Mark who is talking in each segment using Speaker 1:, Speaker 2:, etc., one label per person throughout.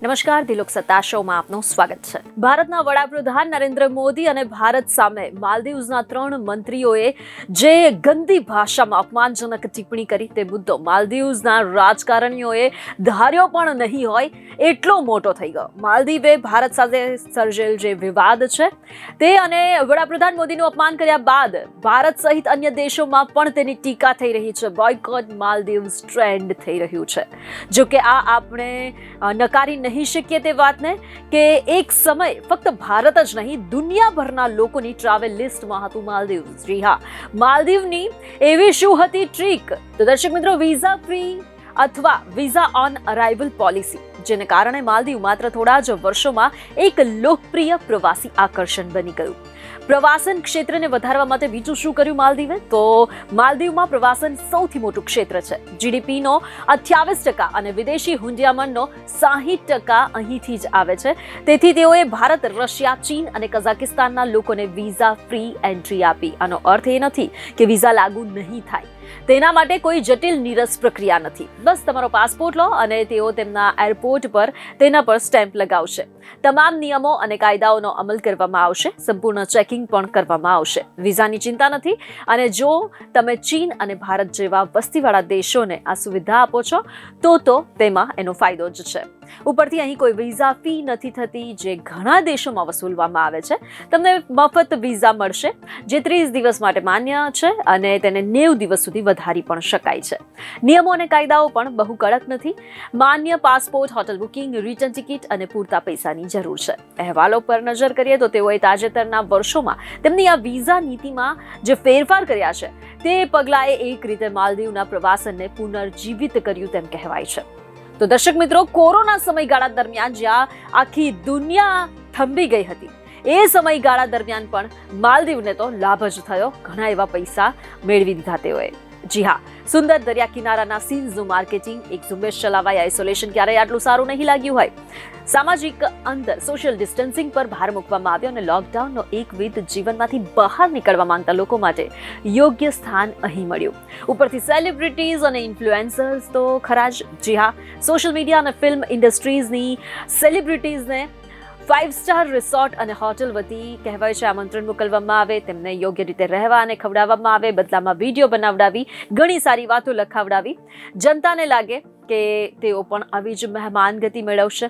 Speaker 1: નમસ્કાર, દિલોક સત્તા શોમાં આપનું સ્વાગત છે. ભારતના વડાપ્રધાન નરેન્દ્ર મોદી અને ભારત સામે માલદીવ્સના ત્રણ મંત્રીઓએ જે ગંદી ભાષામાં અપમાનજનક ટિપ્પણી કરી તે મુદ્દો માલદીવ્સના રાજકારણીઓએ ધાર્યો પણ નહીં હોય એટલો મોટો થઈ ગયો. માલદીવે ભારત સાથે સર્જેલ જે વિવાદ છે તે અને વડાપ્રધાન મોદીનું અપમાન કર્યા બાદ ભારત સહિત અન્ય દેશોમાં પણ તેની ટીકા થઈ રહી છે. બોયકોટ માલદીવ્સ ટ્રેન્ડ થઈ રહ્યું છે. જોકે આ આપણે નકારી નકારી નહીં શકીએ તે વાતને કે એક સમય ફક્ત ભારત જ નહીં, દુનિયાભરના લોકોની ટ્રાવેલ લિસ્ટમાં હતું માલદીવ જી હા, માલદીવની એવી શું હતી ટ્રીક તો દર્શક મિત્રો વિઝા ફ્રી અથવા વિઝા ઓન અરાઇવલ પોલિસી જેને કારણે માલદીવ માત્ર થોડા જ વર્ષોમાં એક લોકપ્રિય પ્રવાસી આકર્ષણ બની ગયું. પ્રવાસન ક્ષેત્રને વધારવા માટે બીજું શું કર્યું માલદીવે? તો માલદીવમાં પ્રવાસન સૌથી મોટું ક્ષેત્ર છે. જીડીપીનો અઠ્યાવીસ ટકા અને વિદેશી હુંડિયામણનો સાહીઠ ટકા અહીંથી જ આવે છે. તેથી તેઓએ ભારત, રશિયા, ચીન અને કઝાકિસ્તાનના લોકોને વિઝા ફ્રી એન્ટ્રી આપી. આનો અર્થ એ નથી કે વિઝા લાગુ નહીં થાય. તેના માટે કોઈ જટિલ નીરસ પ્રક્રિયા નથી. બસ તમારો પાસપોર્ટ લો અને તેઓ તેમના એરપોર્ટ પર તેના પર સ્ટેમ્પ લગાવશે. તમામ નિયમો અને કાયદાઓનો અમલ કરવામાં આવશે. સંપૂર્ણ ચેકિંગ પણ કરવામાં આવશે. વિઝાની ચિંતા નથી. અને જો તમે ચીન અને ભારત જેવા વસ્તીવાળા દેશોને આ સુવિધા આપો છો, તો તો તેમાં એનો ફાયદો જ છે. ઉપરથી અહીં કોઈ વિઝા ફી નથી થતી, જે ઘણા દેશોમાં વસૂલવામાં આવે છે. તમને મફત વિઝા મળશે, જે ત્રીસ દિવસ માટે માન્ય છે અને તેને નેવ દિવસ સુધી વધારી પણ શકાય છે. નિયમો અને કાયદાઓ પણ બહુ કડક નથી. માન્ય passport, hotel booking, return ticket અને પૂરતા પૈસાની જરૂર છે. અહેવાલો પર નજર કરીએ તો તેઓએ તાજેતરના વર્ષોમાં તેમની આ વિઝા નીતિમાં જે ફેરફાર કર્યા છે, તે પગલાએ એક રીતે માલદીવના પ્રવાસનને પુનર્જીવિત કર્યું તેમ કહેવાય છે. તો દર્શક મિત્રો, કોરોના સમયગાળા દરમિયાન જ્યાં આખી દુનિયા થંભી ગઈ હતી. એ સમયગાળા દરમિયાન પણ માલદીવને તો લાભ જ થયો, ઘણા એવા પૈસા મેળવી દીધા તેઓએ. જી હા સુંદર દરિયા કિનારાના સીન્સનું માર્કેટિંગ, એક ઝુંબેશ ચલાવાય આઇસોલેશન ક્યારેય આટલું સારું નહીં લાગ્યું હોય. સામાજિક અંતર સોશિયલ ડિસ્ટન્સિંગ પર ભાર મૂકવામાં આવ્યો અને લોકડાઉનનો એક વિધ જીવનમાંથી બહાર નીકળવા માંગતા લોકો માટે યોગ્ય સ્થાન અહીં મળ્યું. ઉપરથી સેલિબ્રિટીઝ અને ઇન્ફ્લુએન્સર્સ તો ખરા જ. જી હા સોશિયલ મીડિયા અને ફિલ્મ ઇન્ડસ્ટ્રીઝની સેલિબ્રિટીઝને ફાઇવ સ્ટાર રિસોર્ટ અને હોટલ વતી કહેવાય છે, આમંત્રણ મોકલવામાં આવે, તેમને યોગ્ય રીતે રહેવા અને ખવડાવવામાં આવે, બદલામાં વીડિયો બનાવડાવી, ઘણી સારી વાતો લખાવડાવી. જનતાને લાગે કે તેઓ પણ આવી જ મહેમાન ગતિ મેળવશે.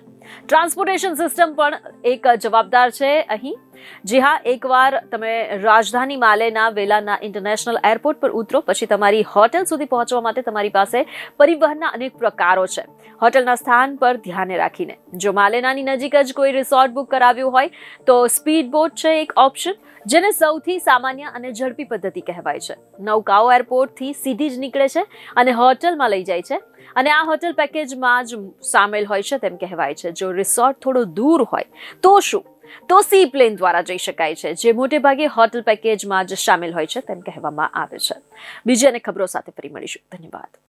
Speaker 1: ટ્રાન્સપોર્ટેશન સિસ્ટમ પણ એક જવાબદાર છે. અહીં જી હા, એકવાર તમે રાજધાની માલેના વેલાના ઇન્ટરનેશનલ એરપોર્ટ પર ઉતરો, પછી તમારી હોટેલ સુધી પહોંચવા માટે તમારી પાસે પરિવહનના અનેક પ્રકારો છે. હોટેલના સ્થાન પર ધ્યાને રાખીને. જો માલેનાની નજીક જ કોઈ રિસોર્ટ બુક કરાવ્યું હોય, તો સ્પીડ બોટ છે એક ઓપ્શન જેને સૌથી સામાન્ય અને ઝડપી પદ્ધતિ કહેવાય છે. નૌકાઓ એરપોર્ટથી સીધી જ નીકળે છે અને હોટલમાં લઈ જાય છે. અને આ હોટલ પેકેજમાં જ સામેલ હોય છે તેમ કહેવાય છે. જો રિસોર્ટ થોડો દૂર હોય, તો શું? તો સી પ્લેન દ્વારા જઈ શકાય છે, જે મોટે ભાગે હોટલ પેકેજમાં જ સામેલ હોય છે તેમ કહેવામાં આવે છે. બીજી અને ખબરો સાથે ફરી મળીશું. ધન્યવાદ.